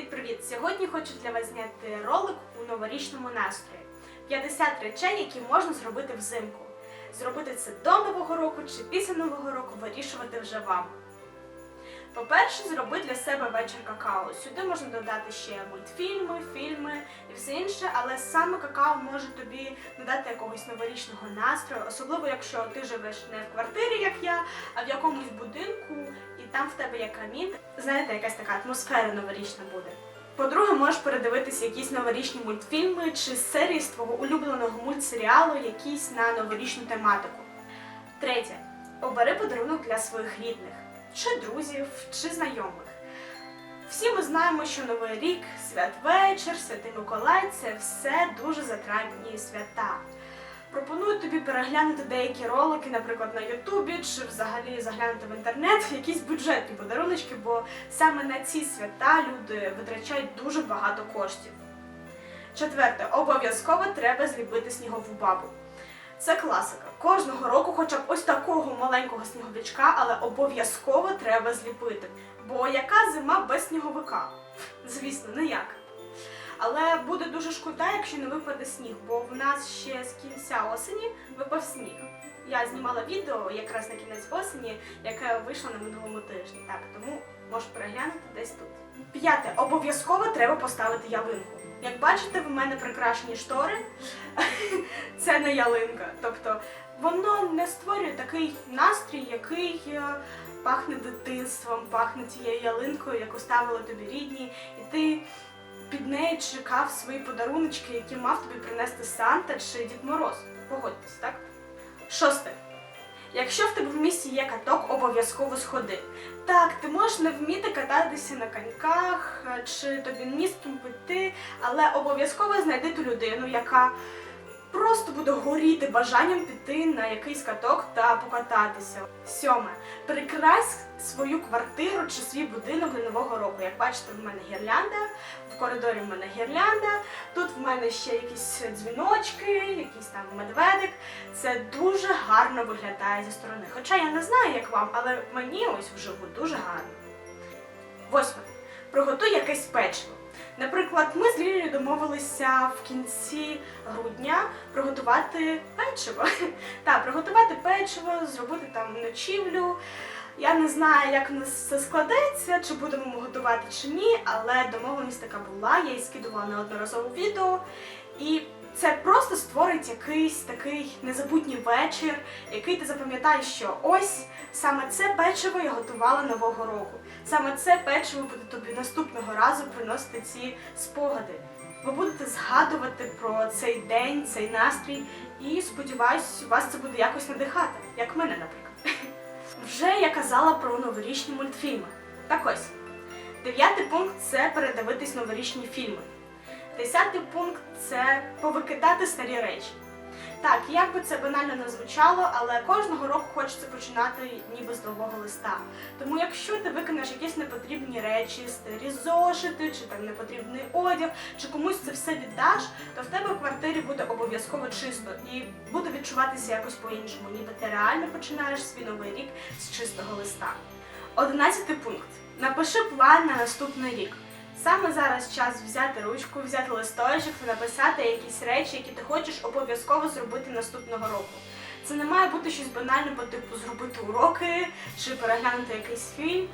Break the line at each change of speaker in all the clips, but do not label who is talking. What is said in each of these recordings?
привіт-привіт! Сьогодні хочу для вас зняти ролик у новорічному настрої. 50 речей, які можна зробити взимку. Зробити це до Нового року чи після Нового року вирішувати вже вам. По-перше, зроби для себе вечір какао. Сюди можна додати ще мультфільми, фільми і все інше, але саме какао може тобі надати якогось новорічного настрою, особливо якщо ти живеш не в квартирі, як я, а в якомусь будинку, і там в тебе є камін. Знаєте, якась така атмосфера новорічна буде. По-друге, можеш передивитися якісь новорічні мультфільми чи серії з твого улюбленого мультсеріалу, якісь на новорічну тематику. Третє. Обери подарунок для своїх рідних, чи друзів, чи знайомих. Всі ми знаємо, що Новий рік, святвечір, Святий Миколай це все дуже затратні свята. Пропоную тобі переглянути деякі ролики, наприклад, на Ютубі, чи взагалі заглянути в інтернет, якісь бюджетні подаруночки, бо саме на ці свята люди витрачають дуже багато коштів. Четверте, обов'язково треба зліпити снігову бабу. Це класика. Кожного року, хоча б ось такого маленького сніговичка, але обов'язково треба зліпити. Бо яка зима без сніговика? Звісно, ніяк. Але буде дуже шкода, якщо не випаде сніг, бо в нас ще з кінця осені випав сніг. Я знімала відео якраз на кінець осені, яке вийшло на минулому тижні. Так, тому можеш переглянути десь тут. П'яте. Обов'язково треба поставити ялинку. Як бачите, в мене прикрашені штори. Це не ялинка. Тобто воно не створює такий настрій, який е, пахне дитинством, пахне тією ялинкою, яку ставили тобі рідні, і ти під нею чекав свої подаруночки, які мав тобі принести Санта чи Дід Мороз. Погодьтесь, так? Шосте. Якщо в тебе в місті є каток, обов'язково сходи. Так, ти можеш не вміти кататися на коньках, е, чи тобі містом піти, але обов'язково знайди ту людину, яка просто буде горіти бажанням піти на якийсь каток та покататися. Сьоме. Прикрась свою квартиру чи свій будинок для нового року. Як бачите, в мене гірлянда, в коридорі в мене гірлянда, тут в мене ще якісь дзвіночки, якийсь там медведик. Це дуже гарно виглядає зі сторони. Хоча я не знаю, як вам, але мені ось вживу дуже гарно. Восьме. Приготуй якесь печиво. Наприклад, ми з Лілією домовилися в кінці грудня приготувати печиво. Так, приготувати печиво, зробити там ночівлю. Я не знаю, як в нас це складеться, чи будемо ми готувати чи ні, але домовленість така була, я їй скидувала неодноразово відео. І це просто створить якийсь такий незабутній вечір, який ти запам'ятаєш, що ось саме це печиво я готувала нового року. Саме це печиво буде тобі наступного разу приносити ці спогади. Ви будете згадувати про цей день, цей настрій, і сподіваюсь, вас це буде якось надихати, як мене, наприклад. Вже я казала про новорічні мультфільми. Так ось, дев'ятий пункт це передивитись новорічні фільми. Десятий пункт це повикидати старі речі. Так, як би це банально не звучало, але кожного року хочеться починати ніби з нового листа. Тому якщо ти викинеш якісь непотрібні речі, старі зошити, чи там непотрібний одяг, чи комусь це все віддаш, то в тебе в квартирі буде обов'язково чисто і буде відчуватися якось по-іншому, ніби ти реально починаєш свій новий рік з чистого листа. Одинадцятий пункт. Напиши план на наступний рік. Саме зараз час взяти ручку, взяти листочок та написати якісь речі, які ти хочеш обов'язково зробити наступного року. Це не має бути щось банальне по типу зробити уроки чи переглянути якийсь фільм.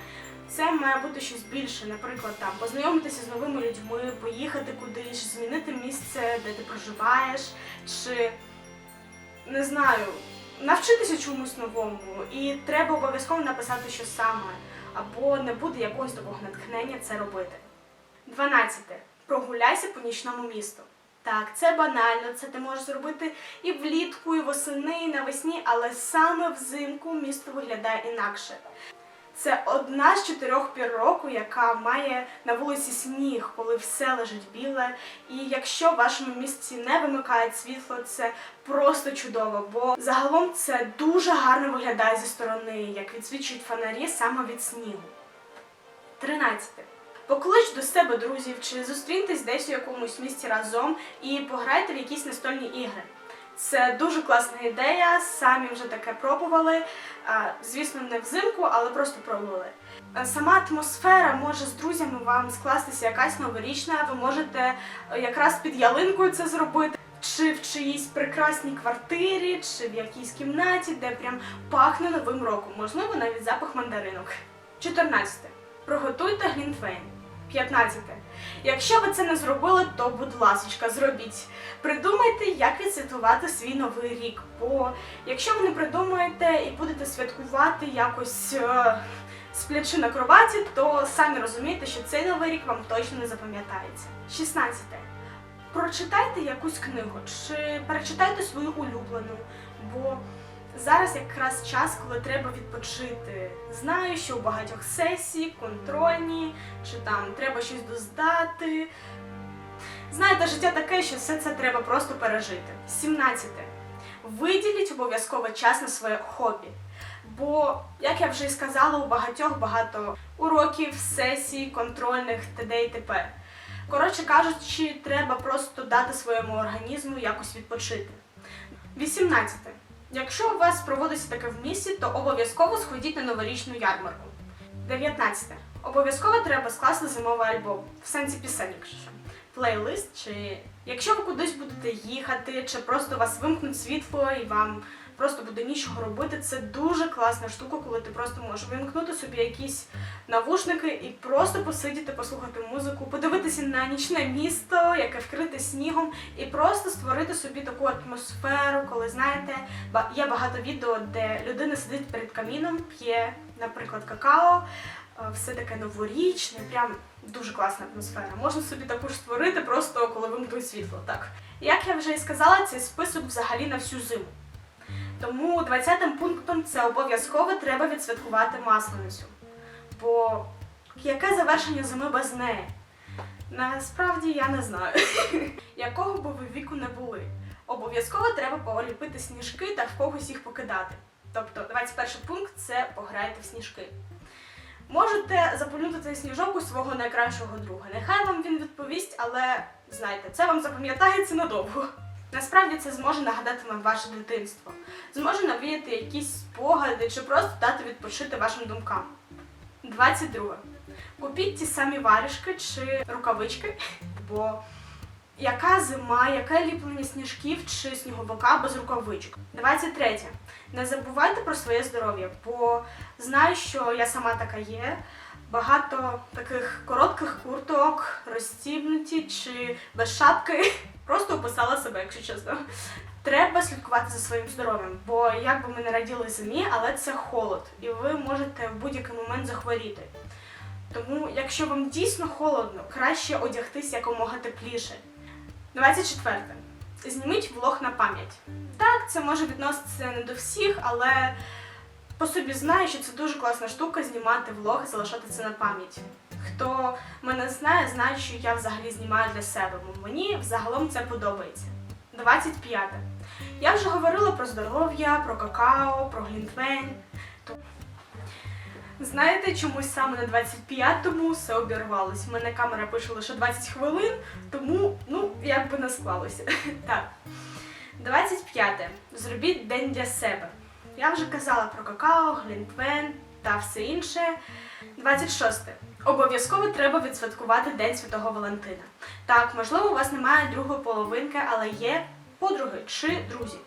Це має бути щось більше, наприклад, там познайомитися з новими людьми, поїхати кудись, змінити місце, де ти проживаєш, чи не знаю, навчитися чомусь новому. І треба обов'язково написати, що саме, або не буде якогось такого натхнення це робити. 12. Прогуляйся по нічному місту. Так, це банально, це ти можеш зробити і влітку, і восени, і навесні, але саме взимку місто виглядає інакше. Це одна з чотирьох пір року, яка має на вулиці сніг, коли все лежить біле. І якщо в вашому місті не вимикають світло, це просто чудово, бо загалом це дуже гарно виглядає зі сторони, як відсвічують фонарі саме від снігу. 13. Поклич до себе друзів чи зустріньтесь десь у якомусь місці разом і пограйте в якісь настольні ігри. Це дуже класна ідея, самі вже таке пробували. Звісно, не взимку, але просто пробували. Сама атмосфера може з друзями вам скластися якась новорічна. Ви можете е, якраз під ялинкою це зробити, чи в чиїсь прекрасній квартирі, чи в якійсь кімнаті, де прям пахне новим роком. Можливо, навіть запах мандаринок. 14. Приготуйте глінтвейн. 15. Якщо ви це не зробили, то будь ласка, зробіть. Придумайте, як відсвяткувати свій новий рік. Бо якщо ви не придумаєте і будете святкувати якось е, сплячи на кроваті, то самі розумієте, що цей новий рік вам точно не запам'ятається. 16. Прочитайте якусь книгу чи перечитайте свою улюблену, бо зараз якраз час, коли треба відпочити. Знаю, що у багатьох сесії, контрольні, чи там треба щось доздати. Знаєте, життя таке, що все це треба просто пережити. 17. Виділіть обов'язково час на своє хобі. Бо, як я вже і сказала, у багатьох багато уроків, сесій, контрольних т.д. і т.п. Коротше кажучи, треба просто дати своєму організму якось відпочити. 18. Якщо у вас проводиться таке в місті, то обов'язково сходіть на новорічну ярмарку. 19. Обов'язково треба скласти зимовий альбом, в сенсі пісень, якщо що. Плейлист, чи якщо ви кудись будете їхати, чи просто у вас вимкнуть світло і вам просто буде нічого робити, це дуже класна штука, коли ти просто можеш вимкнути собі якісь навушники і просто посидіти, послухати музику, подивитися на нічне місто, яке вкрите снігом, і просто створити собі таку атмосферу, коли знаєте, є багато відео, де людина сидить перед каміном, п'є, наприклад, какао. е, Все таке новорічне, прям дуже класна атмосфера. Можна собі таку ж створити, просто коли вимкнуть світло. Так як я вже і сказала, цей список взагалі на всю зиму. Тому 20-м пунктом це обов'язково треба відсвяткувати масленицю. Бо яке завершення зими без неї? Насправді я не знаю. Якого би ви віку не були. Обов'язково треба поліпити сніжки та в когось їх покидати. Тобто, 21 пункт це пограйте в сніжки. Можете запалювати цей сніжок у свого найкращого друга. Нехай вам він відповість, але знайте, це вам запам'ятається надовго. Насправді це зможе нагадати вам ваше дитинство, зможе навіяти якісь спогади чи просто дати відпочити вашим думкам. 22. Купіть ті самі варішки чи рукавички, бо яка зима, яке ліплення сніжків чи сніговика без рукавичок. 23. Не забувайте про своє здоров'я, бо знаю, що я сама така є. Багато таких коротких курток, розстібнуті чи без шапки. Просто описала себе, якщо чесно. Треба слідкувати за своїм здоров'ям, бо як би ми не раділи зимі, але це холод, і ви можете в будь-який момент захворіти. Тому, якщо вам дійсно холодно, краще одягтись якомога тепліше. 24. Зніміть влог на пам'ять. Так, це може відноситися не до всіх, але по собі знаю, що це дуже класна штука знімати влог і залишати це на пам'ять. Хто мене знає, знає, що я взагалі знімаю для себе, бо мені взагалом це подобається. 25. Я вже говорила про здоров'я, про какао, про глінтвейн. Знаєте, чомусь саме на 25-му все обірвалось. У мене камера пише лише 20 хвилин, тому ну як би не склалося. Так. 25. Зробіть день для себе. Я вже казала про какао, глінтвейн та все інше. 26. Обов'язково треба відсвяткувати День Святого Валентина. Так, можливо, у вас немає другої половинки, але є подруги чи друзі.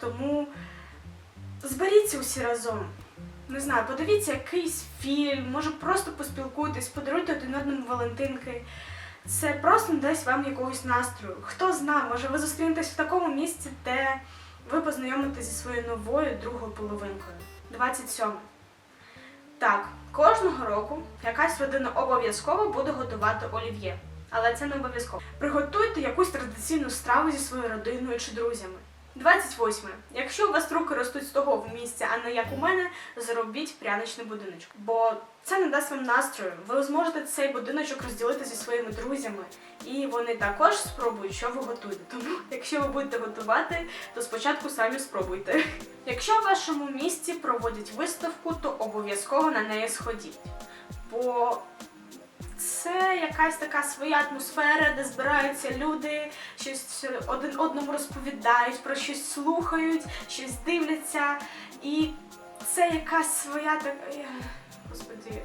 Тому зберіться усі разом. Не знаю, подивіться якийсь фільм, може просто поспілкуйтесь, подаруйте один одному Валентинки. Це просто дасть вам якогось настрою. Хто знає, може ви зустрінетесь в такому місці, де ви познайомитесь зі своєю новою другою половинкою. 27. Так, кожного року якась родина обов'язково буде готувати олів'є. Але це не обов'язково. Приготуйте якусь традиційну страву зі своєю родиною чи друзями. 28. Якщо у вас руки ростуть з того в місця, а не як у мене, зробіть пряничний будиночок. Бо це не дасть вам настрою. Ви зможете цей будиночок розділити зі своїми друзями, і вони також спробують, що ви готуєте. Тому, якщо ви будете готувати, то спочатку самі спробуйте. Якщо в вашому місті проводять виставку, то обов'язково на неї сходіть. Бо Це якась така своя атмосфера, де збираються люди, щось один одному розповідають, про щось слухають, щось дивляться. І це якась своя така. е, Господи,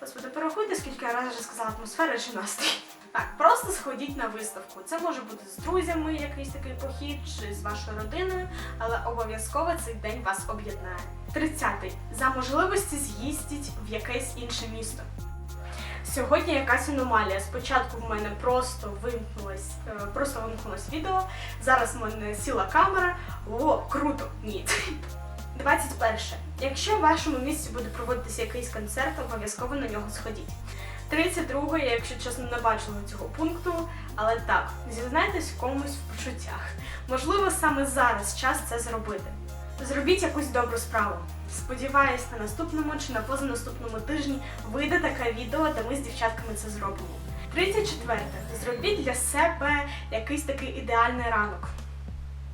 господи, порахуйте, скільки я разів вже сказала атмосфера чи настрій. Так, просто сходіть на виставку. Це може бути з друзями якийсь такий похід чи з вашою родиною, але обов'язково цей день вас об'єднає. 30-й. За можливості з'їздіть в якесь інше місто. Сьогодні якась аномалія. Спочатку в мене просто вимкнулось, е, просто вимкнулось відео. Зараз в мене сіла камера. О, круто! Ні. 21. Якщо в вашому місті буде проводитися якийсь концерт, обов'язково на нього сходіть. 32. Я, якщо чесно, не бачила цього пункту, але так, зізнайтесь комусь в почуттях. Можливо, саме зараз час це зробити. Зробіть якусь добру справу. Сподіваюсь, на наступному чи на позанаступному тижні вийде таке відео, де ми з дівчатками це зробимо. 34. Зробіть для себе якийсь такий ідеальний ранок.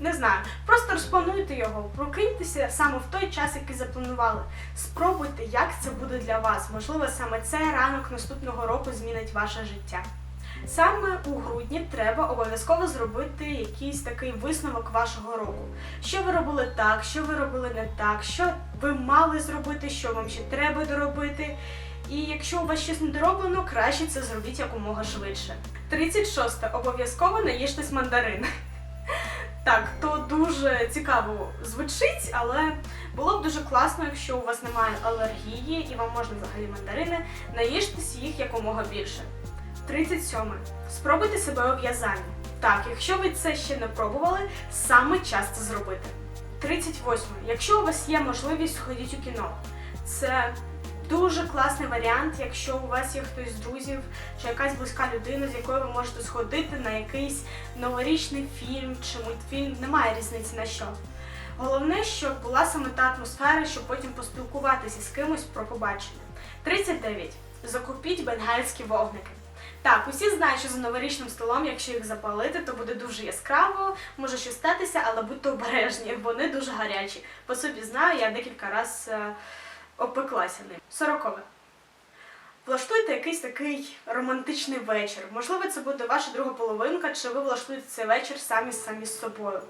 Не знаю, просто розплануйте його, прокиньтеся саме в той час, який запланували. Спробуйте, як це буде для вас. Можливо, саме цей ранок наступного року змінить ваше життя. Саме у грудні треба обов'язково зробити якийсь такий висновок вашого року. Що ви робили так, що ви робили не так, що ви мали зробити, що вам ще треба доробити. І якщо у вас щось не дороблено, краще це зробіть якомога швидше. 36. Обов'язково наїжтесь мандарин. Так, то дуже цікаво звучить, але було б дуже класно, якщо у вас немає алергії і вам можна взагалі мандарини, наїжтесь їх якомога більше. 37. Спробуйте себе у. Так, якщо ви це ще не пробували, саме час це зробити. 38. Якщо у вас є можливість, сходіть у кіно. Це дуже класний варіант, якщо у вас є хтось з друзів чи якась близька людина, з якою ви можете сходити на якийсь новорічний фільм чи мультфільм, немає різниці на що. Головне, щоб була саме та атмосфера, щоб потім поспілкуватися з кимось про побачення. 39. Закупіть бенгальські вогники. Так, усі знають, що за новорічним столом, якщо їх запалити, то буде дуже яскраво, може щось статися, але будьте обережні, вони дуже гарячі. По собі знаю, я декілька разів е, опеклася ним. Сорокове. Влаштуйте якийсь такий романтичний вечір. Можливо, це буде ваша друга половинка, чи ви влаштуєте цей вечір самі самі з собою.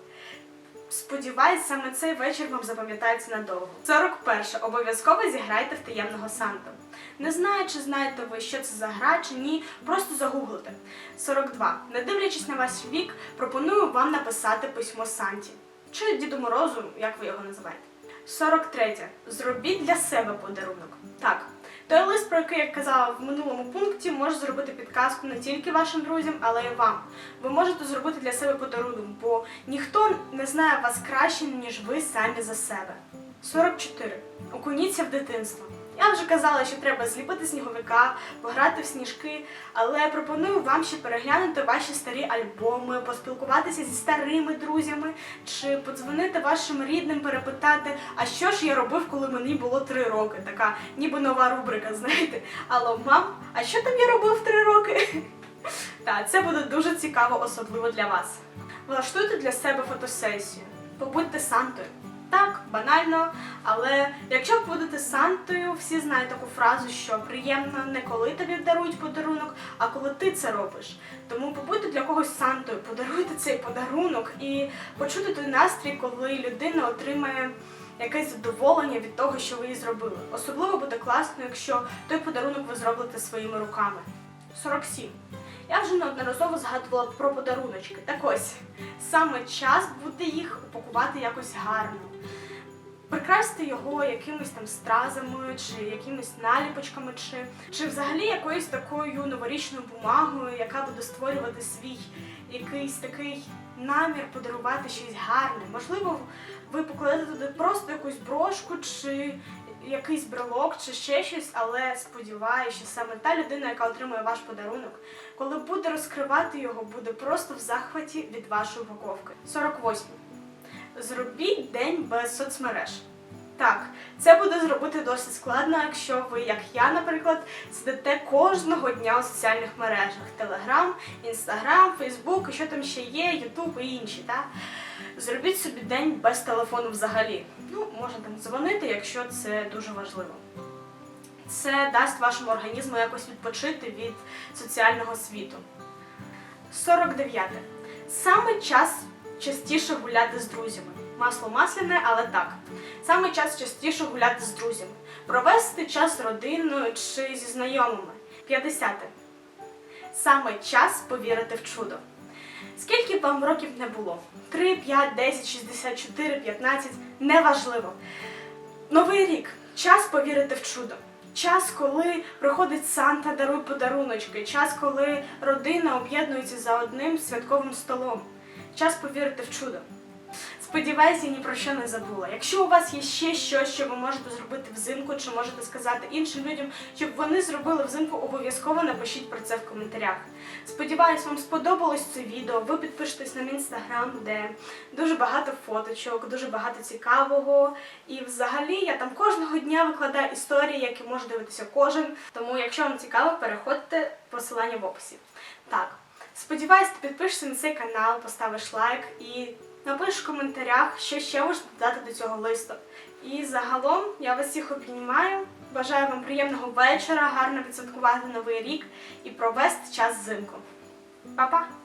Сподіваюсь, саме цей вечір вам запам'ятається надовго. 41. Обов'язково зіграйте в таємного Санту. Не знаю, чи знаєте ви, що це за гра, чи ні, просто загуглите. 42. Не дивлячись на ваш вік, пропоную вам написати письмо Санті. Чи Діду Морозу, як ви його називаєте. 43. Зробіть для себе подарунок. Так. Той лист, про який я казала в минулому пункті, може зробити підказку не тільки вашим друзям, але й вам. Ви можете зробити для себе подарунок, бо ніхто не знає вас краще, ніж ви самі за себе. 44. Окуніться в дитинство. Я вже казала, що треба зліпити сніговика, пограти в сніжки, але пропоную вам ще переглянути ваші старі альбоми, поспілкуватися зі старими друзями, чи подзвонити вашим рідним, перепитати, а що ж я робив, коли мені було три роки. Така ніби нова рубрика, знаєте. Алло, мам, а що там я робив три роки? Так, це буде дуже цікаво, особливо для вас. Влаштуйте для себе фотосесію, побудьте Сантою. Так, банально, але якщо ви будете Сантою, всі знають таку фразу, що приємно не коли тобі дарують подарунок, а коли ти це робиш. Тому побудьте для когось Сантою, подаруйте цей подарунок і почути той настрій, коли людина отримає якесь задоволення від того, що ви їй зробили. Особливо буде класно, якщо той подарунок ви зробите своїми руками. 47. Я вже неодноразово згадувала про подаруночки. Так ось, саме час буде їх упакувати якось гарно. Прикрасти його якимись там стразами, чи якимись наліпочками, чи, чи взагалі якоюсь такою новорічною бумагою, яка буде створювати свій якийсь такий намір подарувати щось гарне. Можливо, ви покладете туди просто якусь брошку, чи якийсь брелок, чи ще щось, але сподіваюся, що саме та людина, яка отримує ваш подарунок, коли буде розкривати його, буде просто в захваті від вашої упаковки. 48. Зробіть день без соцмереж. Так, це буде зробити досить складно, якщо ви, як я, наприклад, сидите кожного дня у соціальних мережах: Телеграм, Інстаграм, Фейсбук, що там ще є, Ютуб і інші. Та? Зробіть собі день без телефону взагалі. Ну, можна там дзвонити, якщо це дуже важливо. це дасть вашому організму якось відпочити від соціального світу. 49. Саме час частіше гуляти з друзями. Масло масляне, але так. Саме час частіше гуляти з друзями. Провести час з родиною чи зі знайомими. 50. Саме час повірити в чудо. Скільки б вам років не було? 3, 5, 10, 64, 15 неважливо. Новий рік час повірити в чудо. Час, коли приходить Санта, дарує подаруночки, час, коли родина об'єднується за одним святковим столом. Час повірити в чудо. Сподіваюся, ні про що не забула. Якщо у вас є ще щось, що ви можете зробити взимку, чи можете сказати іншим людям, щоб вони зробили взимку, обов'язково напишіть про це в коментарях. Сподіваюсь, вам сподобалось це відео. Ви підпишетесь на мій інстаграм, де дуже багато фоточок, дуже багато цікавого. І взагалі я там кожного дня викладаю історії, які може дивитися кожен. Тому, якщо вам цікаво, переходьте посилання в описі. Так, сподіваюсь, ти підпишешся на цей канал, поставиш лайк і напишеш в коментарях, що ще можна додати до цього листу. І загалом я вас всіх обіймаю. Бажаю вам приємного вечора, гарно відсвяткувати новий рік і провести час взимку. Па-па!